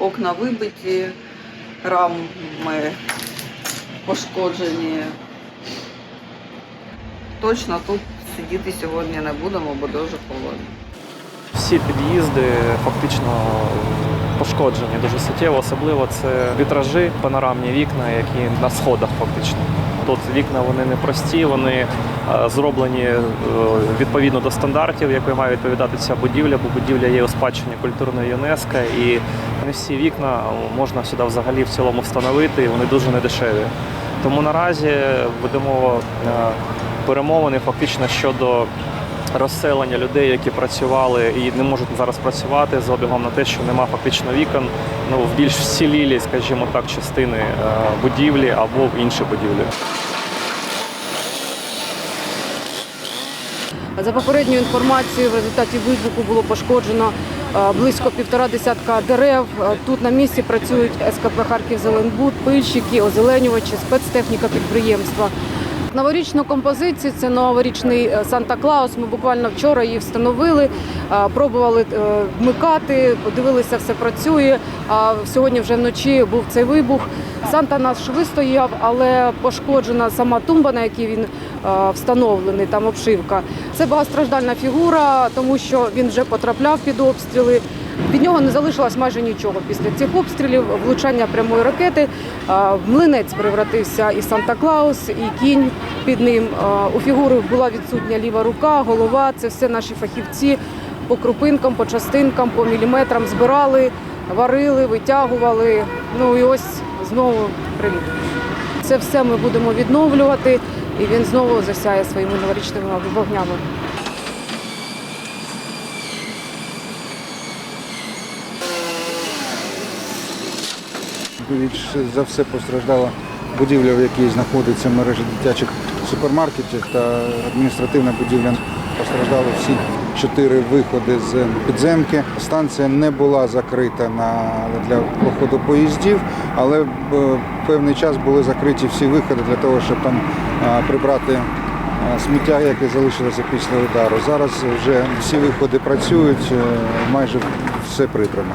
окна вибиті, рами пошкоджені. Точно тут сидіти сьогодні не будемо, бо дуже холодно. Всі під'їзди фактично пошкоджені дуже суттєво, особливо це вітражі, панорамні вікна, які на сходах фактично. Тут вікна вони не прості, вони е, зроблені е, відповідно до стандартів, якої має відповідати ця будівля, бо будівля є у спадщині культурної ЮНЕСКО, і не всі вікна можна сюди взагалі в цілому встановити, і вони дуже недешеві. Тому наразі ведемо е, перемовини фактично щодо розселення людей, які працювали і не можуть зараз працювати з обігом на те, що нема фактично вікон ну, в більш вцілілі, скажімо так, частини е, будівлі або в інші будівлі. За попередньою інформацією, в результаті вибуху було пошкоджено е, близько півтора десятка дерев. Е, Тут на місці працюють СКП Харків Зеленбуд, пильщики, озеленювачі, спецтехніка підприємства. Новорічну композицію це новорічний е, Санта-Клаус. Ми буквально вчора її встановили, е, пробували е, вмикати, подивилися, все працює. А сьогодні вже вночі був цей вибух. Санта наш вистояв, але пошкоджена сама тумба, на якій він встановлений, там обшивка. Це багатостраждальна фігура, тому що він вже потрапляв під обстріли. Від нього не залишилось майже нічого після цих обстрілів, влучання прямої ракети. млинець превратився і Санта-Клаус, і кінь під ним. У фігури була відсутня ліва рука, голова. Це все наші фахівці по крупинкам, по частинкам, по міліметрам збирали, варили, витягували. Ну і ось знову приліт. Це все ми будемо відновлювати, і він знову засяє своїми новорічними вогнями. Більш за все постраждала будівля, в якій знаходиться мережа дитячих супермаркетів та адміністративна будівля. Постраждали всі чотири виходи з підземки. Станція не була закрита на, для проходу поїздів, але певний час були закриті всі виходи для того, щоб там прибрати сміття, яке залишилося після удару. Зараз вже всі виходи працюють, е, майже все прибрано.